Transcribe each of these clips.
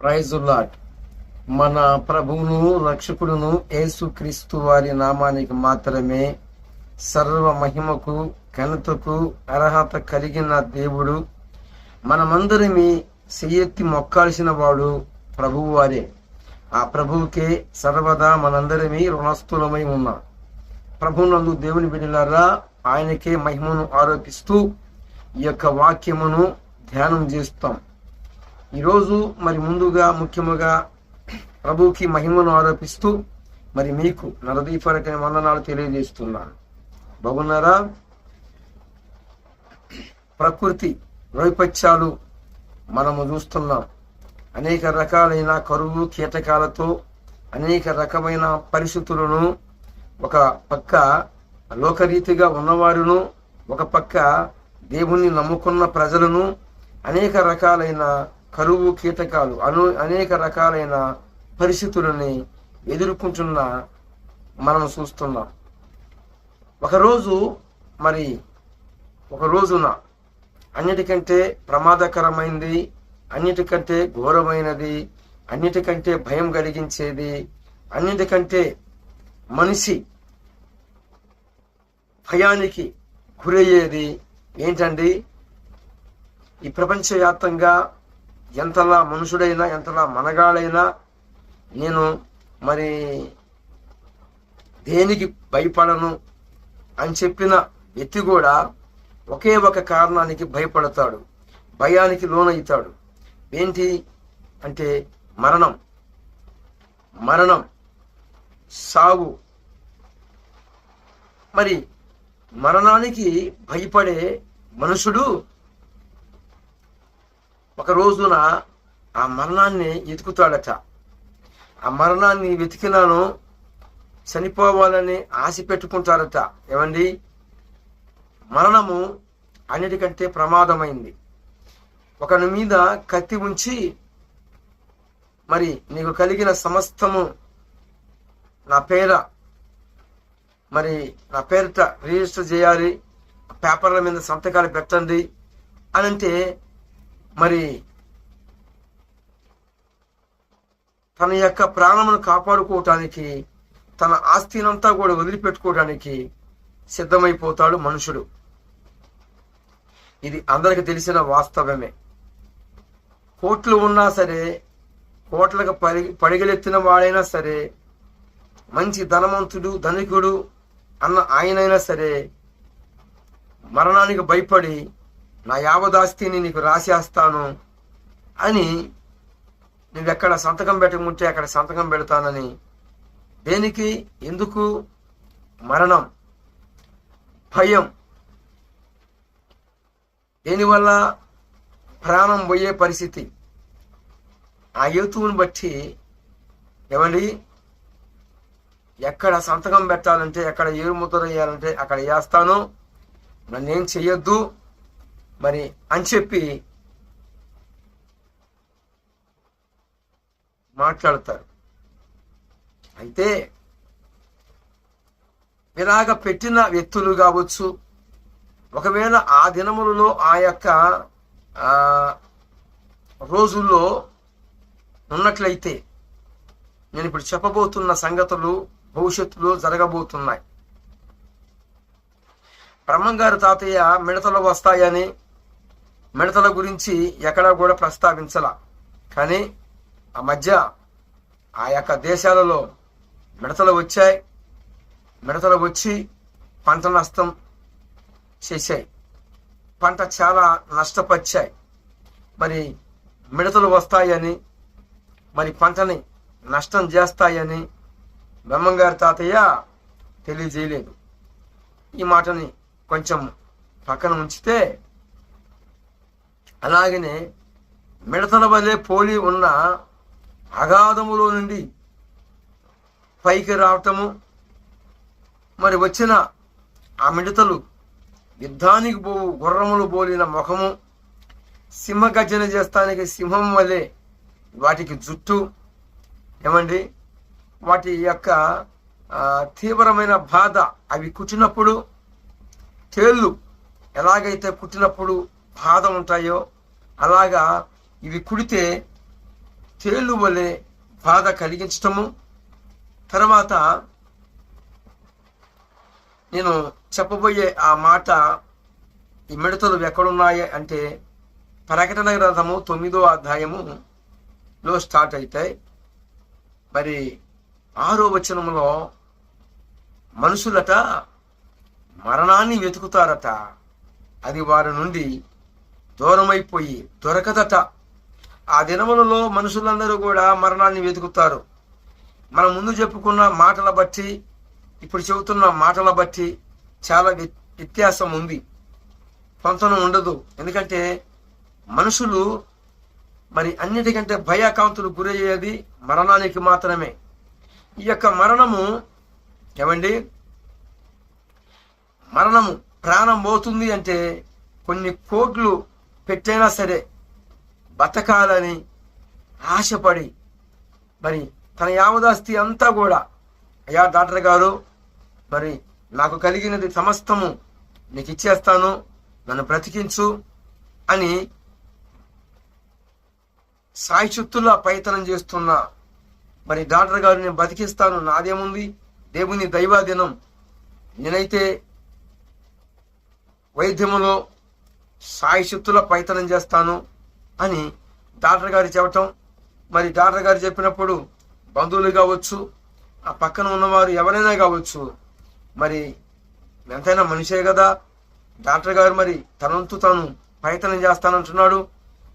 ప్రైజుల్లాట్ మన ప్రభువును రక్షకుడును యేసుక్రీస్తు వారి నామానికి మాత్రమే సర్వ మహిమకు ఘనతకు అర్హత కలిగిన దేవుడు. మనమందరమీ చెయ్యెత్తి మొక్కాల్సిన వాడు ప్రభువు వారే. ఆ ప్రభువుకే సర్వదా మనందరమీ రుణస్థులమై ఉన్నాం. ప్రభునందు దేవుని బిడ్డలారా ఆయనకే మహిమను ఆరోపిస్తూ ఈ యొక్క వాక్యమును ధ్యానం చేస్తాం. ఈరోజు మరి ముందుగా ముఖ్యముగా ప్రభుకి మహిమను ఆరోపిస్తూ మరి మీకు నరదీపరకని వందనాలు తెలియజేస్తున్నాను బాగున్నారా? ప్రకృతి వైపత్యాలు మనము చూస్తున్నాం. అనేక రకాలైన కరువు కీటకాలతో అనేక రకమైన పరిస్థితులను ఒక పక్క లోకరీతిగా ఉన్నవారును ఒక పక్క దేవుణ్ణి నమ్ముకున్న ప్రజలను అనేక రకాలైన కరువు కీటకాలు అను అనేక రకాలైన పరిస్థితులని ఎదుర్కొంటున్న మనం చూస్తున్నాం. ఒకరోజు మరి ఒక రోజున అన్నిటికంటే ప్రమాదకరమైనది అన్నిటికంటే ఘోరమైనది అన్నిటికంటే భయం కలిగించేది అన్నిటికంటే మనిషి భయానికి గురయ్యేది ఏంటండి? ఈ ప్రపంచవ్యాప్తంగా ఎంతలా మనుషుడైనా ఎంతలా మనగాడైనా నేను మరి దేనికి భయపడను అని చెప్పిన వ్యక్తి కూడా ఒకే ఒక కారణానికి భయపడతాడు. భయానికి లోనవుతాడు ఏంటి అంటే మరణం. మరణం. సావు. మరి మరణానికి భయపడే మనుషుడు ఒక రోజున ఆ మరణాన్ని వెతుకుతాడట ఆ మరణాన్ని వెతికినాను చనిపోవాలని ఆశ పెట్టుకుంటారట ఏమండి? మరణము అన్నిటికంటే ప్రమాదమైంది. ఒకని మీద కత్తి ఉంచి మరి నీకు కలిగిన సమస్తము నా పేర మరి నా పేరిట రిజిస్టర్ చేయాలి పేపర్ల మీద సంతకాలు పెట్టండి అని అంటే మరి తన యొక్క ప్రాణమును కాపాడుకోవటానికి తన ఆస్తినంతా కూడా వదిలిపెట్టుకోవడానికి సిద్ధమైపోతాడు మనుషుడు. ఇది అందరికి తెలిసిన వాస్తవమే. కోట్లు ఉన్నా సరే కోట్లకు పడి పడిగలెత్తిన వాడైనా సరే మంచి ధనవంతుడు ధనికుడు అన్న ఆయనైనా సరే మరణానికి భయపడి నా యావదాస్తిని నీకు రాసేస్తాను అని నువ్వెక్కడ సంతకం పెట్టకుంటే అక్కడ సంతకం పెడతానని. దేనికి? ఎందుకు? మరణం. భయం. దీనివల్ల? ప్రాణం పోయే పరిస్థితి. ఆ యూతువుని బట్టి ఏమండి? ఎక్కడ సంతకం పెట్టాలంటే ఎక్కడ ఏరు ముద్ర వేయాలంటే అక్కడ వేస్తాను నన్నేం చెయ్యొద్దు. మరి అని చెప్పి మాట్లాడతారు. అయితే ఇలాగ పెట్టిన వ్యక్తులు కావచ్చు ఒకవేళ ఆ దినములలో ఆ యొక్క రోజుల్లో ఉన్నట్లయితే నేను ఇప్పుడు చెప్పబోతున్న సంగతులు భవిష్యత్తులో జరగబోతున్నాయి. బ్రహ్మంగారు తాతయ్య మిడతలు వస్తాయని మిడతల గురించి ఎక్కడా కూడా ప్రస్తావించాల. కానీ ఆ మధ్య ఆ యొక్క దేశాలలో మిడతలు వచ్చాయి. మిడతలు వచ్చి పంట నష్టం చేశాయి. పంట చాలా నష్టపరిచాయి. మరి మిడతలు వస్తాయని మరి పంటని నష్టం చేస్తాయని బ్రహ్మంగారి తాతయ్య తెలియజేయలేదు. ఈ మాటని కొంచెం పక్కన ఉంచితే అలాగనే మిడతల వలె పోలి ఉన్న అగాధములో నుండి పైకి రావటము మరి వచ్చిన ఆ మిడతలు యుద్ధానికి పోవు గుర్రములు పోలిన ముఖము సింహగర్జన చేస్తానికి సింహం వలె వాటికి జుట్టు ఏమండి? వాటి యొక్క తీవ్రమైన బాధ అవి కుట్టినప్పుడు తేళ్ళు ఎలాగైతే కుట్టినప్పుడు బాధ ఉంటాయో అలాగా ఇవి కుడితే తేలు వలె బాధ కలిగించటము. తర్వాత నేను చెప్పబోయే ఆ మాట ఈ మిడతలు ఎక్కడున్నాయి అంటే ప్రకటన గ్రంథము తొమ్మిదో అధ్యాయములో స్టార్ట్ అవుతాయి మరి ఆరో వచనంలో మనుషులట మరణాన్ని వెతుకుతారట. అది వారి నుండి దూరమైపోయి దొరకదట. ఆ దినములలో మనుషులందరూ కూడా మరణాన్ని వెతుకుతారు. మనం ముందు చెప్పుకున్న మాటల బట్టి ఇప్పుడు చెబుతున్న మాటల బట్టి చాలా వ్య- వ్యత్యాసం ఉంది. పొంతనం ఉండదు. ఎందుకంటే మనుషులు మరి అన్నిటికంటే భయాకాంతులు గురయ్యేది మరణానికి మాత్రమే. ఈ యొక్క మరణము ఏమండి? మరణము ప్రాణం పోతుంది అంటే కొన్ని కోట్లు పెట్టైనా సరే బతకాలని ఆశపడి మరి తన యామదాస్తి అంతా కూడా అయ్యా డాక్టర్ గారు మరి నాకు కలిగినది సమస్తము నీకు ఇచ్చేస్తాను నన్ను బ్రతికించు అని సాయశక్తుల్లా ప్రయత్నం చేస్తున్న మరి డాక్టర్ గారు నేను బతికిస్తాను నాదేముంది? దేవుని దైవాధీనం. నేనైతే వైద్యములో సాయశక్తుల పైతనం చేస్తాను అని డాక్టర్ గారు చెప్పటం. మరి డాక్టర్ గారు చెప్పినప్పుడు బంధువులు కావచ్చు ఆ పక్కన ఉన్నవారు ఎవరైనా కావచ్చు మరి ఎంతైనా మనిషే కదా. డాక్టర్ గారు మరి తనంతు తాను ప్రయత్నం చేస్తానంటున్నాడు.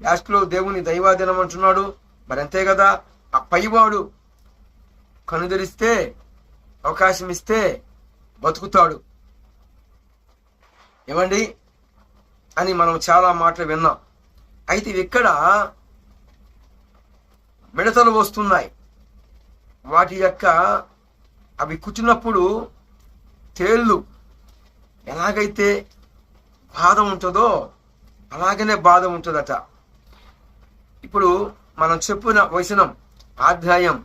లాస్ట్లో దేవుని దైవాధీనం అంటున్నాడు. మరి అంతే కదా ఆ పైవాడు కనుదరిస్తే అవకాశం ఇస్తే బతుకుతాడు. ఏమండి? అని మనం చాలా మాటలు విన్నాం. అయితే ఇక్కడ మిడతలు వస్తున్నాయి. వాటి యొక్క అవి కూర్చున్నప్పుడు తేళ్ళు ఎలాగైతే బాధ ఉంటుందో అలాగనే బాధ ఉంటుందట. ఇప్పుడు మనం చెప్పిన వచనం అధ్యాయం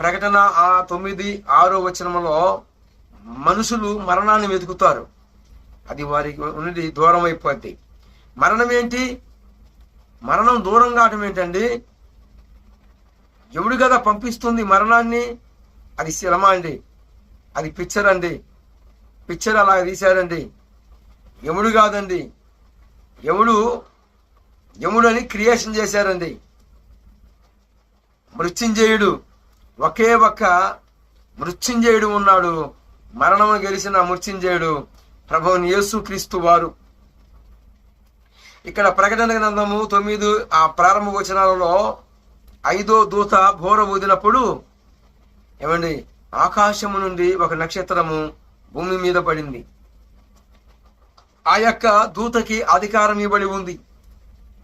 ప్రకటన ఆ తొమ్మిది ఆరో వచనంలో మనుషులు మరణాన్ని వెతుకుతారు. అది వారికి నుండి దూరం అయిపోద్ది. మరణం ఏంటి? మరణం దూరం కావటం ఏంటండి? ఎవడు కదా పంపిస్తుంది మరణాన్ని? అది శిలమ అండి. అది పిక్చర్ అండి. పిక్చర్ అలా తీశారండి యముడు కాదండి. యముడు యముడు అని క్రియేషన్ చేశారండి. మృత్యుంజయుడు ఒకే ఒక్క మృత్యుంజయుడు ఉన్నాడు. మరణము గెలిచిన మృత్యుంజయుడు. ప్రభువుని యేసు క్రీస్తు వారు. ఇక్కడ ప్రకటన గ్రంథము తొమ్మిది ఆ ప్రారంభ వచనాలలో ఐదో దూత బోర ఊదినప్పుడు ఏమండి ఆకాశము నుండి ఒక నక్షత్రము భూమి మీద పడింది. ఆ యొక్క దూతకి అధికారం ఇవ్వబడి ఉంది.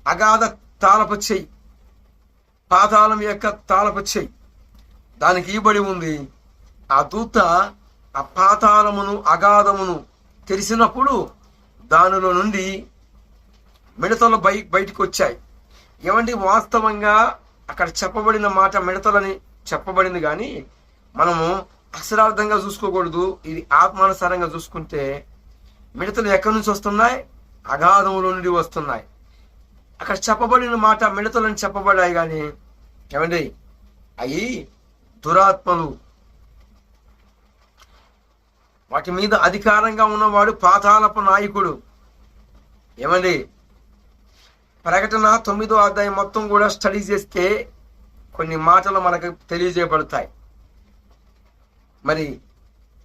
అగాధ తాళపు చెయ్యి పాతాళం యొక్క తాళపు చెయ్యి దానికి ఇవ్వబడి ఉంది. ఆ దూత ఆ పాతాళమును అగాధమును తెలిసినప్పుడు దానిలో నుండి మిడతలు బయ బయటకు వచ్చాయి ఏమండి? వాస్తవంగా అక్కడ చెప్పబడిన మాట మిడతలని చెప్పబడింది కానీ మనము అక్షరార్థంగా చూసుకోకూడదు. ఇది ఆత్మానుసారంగా చూసుకుంటే మిడతలు ఎక్కడి నుంచి వస్తున్నాయి? అగాధముల నుండి వస్తున్నాయి. అక్కడ చెప్పబడిన మాట మిడతలని చెప్పబడాయి కానీ ఏమండి? అవి దురాత్మలు వాటి మీద అధికారంగా ఉన్నవాడు పాతాళపు నాయకుడు. ఏమండి? ప్రకటన తొమ్మిదో అధ్యాయం మొత్తం కూడా స్టడీ చేస్తే కొన్ని మాటలు మనకు తెలియజేయబడతాయి. మరి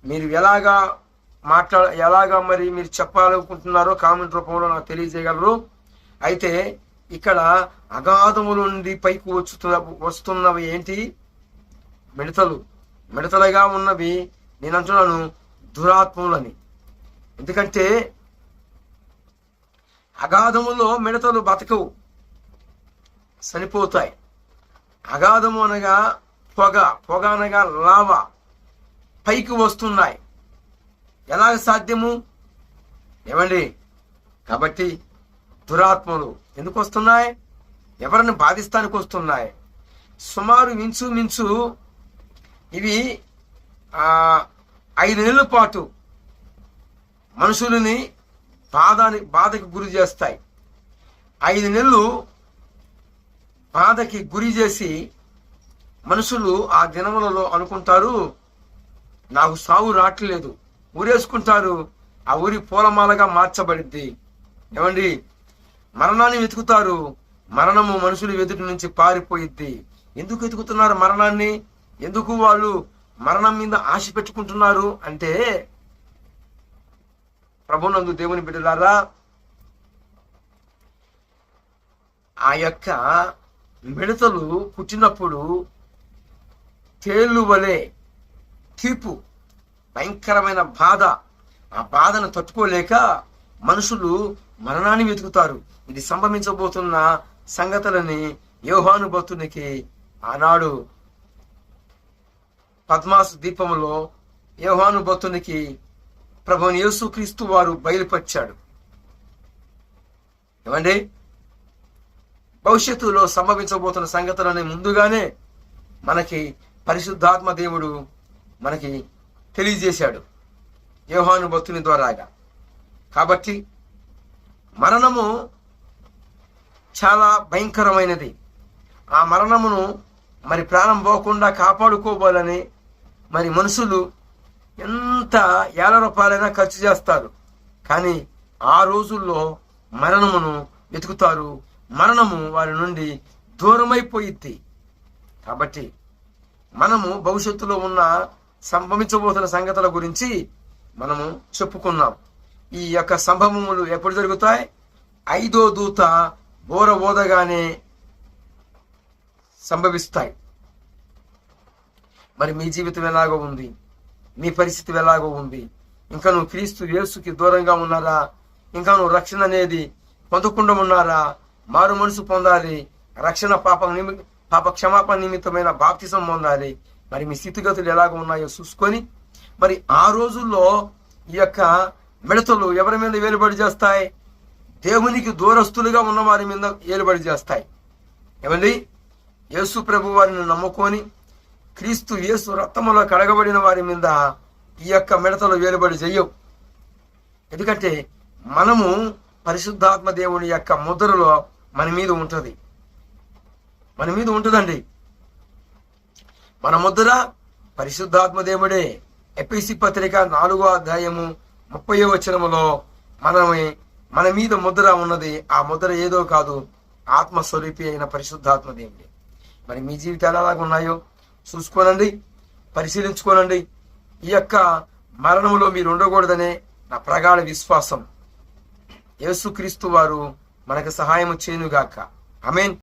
మీరు ఎలాగా మాట్లా ఎలాగా మరి మీరు చెప్పాలనుకుంటున్నారో కామెంట్ రూపంలో నాకు తెలియజేయగలరు. అయితే ఇక్కడ అగాధముల నుండి పైకి వచ్చుతున్న వస్తున్నవి ఏంటి? మిడతలు. మిడతలుగా ఉన్నవి నేను అంటున్నాను దురాత్మలని. ఎందుకంటే అగాధములో మిడతలు బతకవు చనిపోతాయి. అగాధము అనగా పొగ పొగ అనగా లావ పైకి వస్తున్నాయి. ఎలాగ సాధ్యము? ఏమండి? కాబట్టి దురాత్మలు ఎందుకు వస్తున్నాయి? ఎవరిని బాధిస్తానికి వస్తున్నాయి? సుమారు మించు మించు ఇవి ఐదేళ్ళ ఐదు నెలల పాటు మనుషులని బాధని బాధకి గురి చేస్తాయి. ఐదు నెలలు బాధకి గురి చేసి మనుషులు ఆ దినములలో అనుకుంటారు నాకు సావు రావట్లేదు ఊరేసుకుంటారు ఆ ఊరి పూలమాలగా మార్చబడిద్ది ఏమండి? మరణాన్ని వెతుకుతారు మరణము మనుషులు ఎదుటి నుంచి పారిపోయిద్ది. ఎందుకు వెతుకుతున్నారు మరణాన్ని? ఎందుకు వాళ్ళు మరణం మీద ఆశ పెట్టుకుంటున్నారు అంటే ప్రభునందు దేవుని బిడ్డలారా ఆ యొక్క మిడతలు పుట్టినప్పుడు తేళ్ళు వలె తీపు భయంకరమైన బాధ ఆ బాధను తట్టుకోలేక మనుషులు మరణాన్ని వెతుకుతారు. ఇది సంభవించబోతున్న సంగతులని యోహాను భక్తునికి ఆనాడు పద్మాసు దీపంలో యోహాను భక్తునికి ప్రభుని యేసుక్రీస్తు వారు బయలుపరిచాడు. ఏమండి? భవిష్యత్తులో సంభవించబోతున్న సంగతులని ముందుగానే మనకి పరిశుద్ధాత్మ దేవుడు మనకి తెలియజేశాడు. యోహాను భక్తుని ద్వారాగా. కాబట్టి మరణము చాలా భయంకరమైనది. ఆ మరణమును మరి ప్రాణం పోకుండా కాపాడుకోవాలని మరి మనుషులు ఎంత ఏల రూపాయలైనా ఖర్చు చేస్తారు. కానీ ఆ రోజుల్లో మరణమును వెతుకుతారు. మరణము వారి నుండి దూరమైపోయిద్ది. కాబట్టి మనము భవిష్యత్తులో ఉన్న సంభవించబోతున్న సంగతుల గురించి మనము చెప్పుకున్నాం. ఈ యొక్క సంభవములు ఎప్పుడు జరుగుతాయి? ఐదో దూత బోర ఓదగానే సంభవిస్తాయి. మరి మీ జీవితం ఎలాగో ఉంది? మీ పరిస్థితి ఎలాగో ఉంది? ఇంకా నువ్వు క్రీస్తు యేసుకి దూరంగా ఉన్నారా? ఇంకా నువ్వు రక్షణ అనేది పొందకుండా ఉన్నారా? మారు మనసు పొందాలి. రక్షణ పాప నిమి పాప క్షమాపణ నిమిత్తమైన బాప్తిసం పొందాలి. మరి మీ స్థితిగతులు ఎలాగ ఉన్నాయో చూసుకొని మరి ఆ రోజుల్లో ఈ యొక్క మిడతలు ఎవరి మీద వేలుబడి చేస్తాయి? దేవునికి దూరస్తులుగా ఉన్న వారి మీద ఏలుబడి చేస్తాయి. ఏమండి? యేసు ప్రభు వారిని నమ్ముకొని క్రీస్తు యేసు రక్తములో కడగబడిన వారి మీద ఈ యొక్క మిడతలు వేలుబడి చెయ్యవు ఎందుకంటే మనము పరిశుద్ధాత్మ దేవుని యొక్క ముద్రలో మన మీద ఉంటుంది. మన మీద ఉంటుందండి. మన ముద్ర పరిశుద్ధాత్మ దేవుడే. ఎపిసి పత్రిక నాలుగో అధ్యాయము ముప్పై వచనములో మనమే మన మీద ముద్ర ఉన్నది. ఆ ముద్ర ఏదో కాదు ఆత్మస్వరూపి అయిన పరిశుద్ధాత్మ దేవుడే. మరి మీ జీవితాలు ఎలాగ ఉన్నాయో చూసుకోనండి పరిశీలించుకోనండి. ఈ యొక్క మరణంలో మీరు ఉండకూడదనే నా ప్రగాఢ విశ్వాసం. యేసుక్రీస్తు వారు మనకు సహాయం చేయనుగాక. మీన్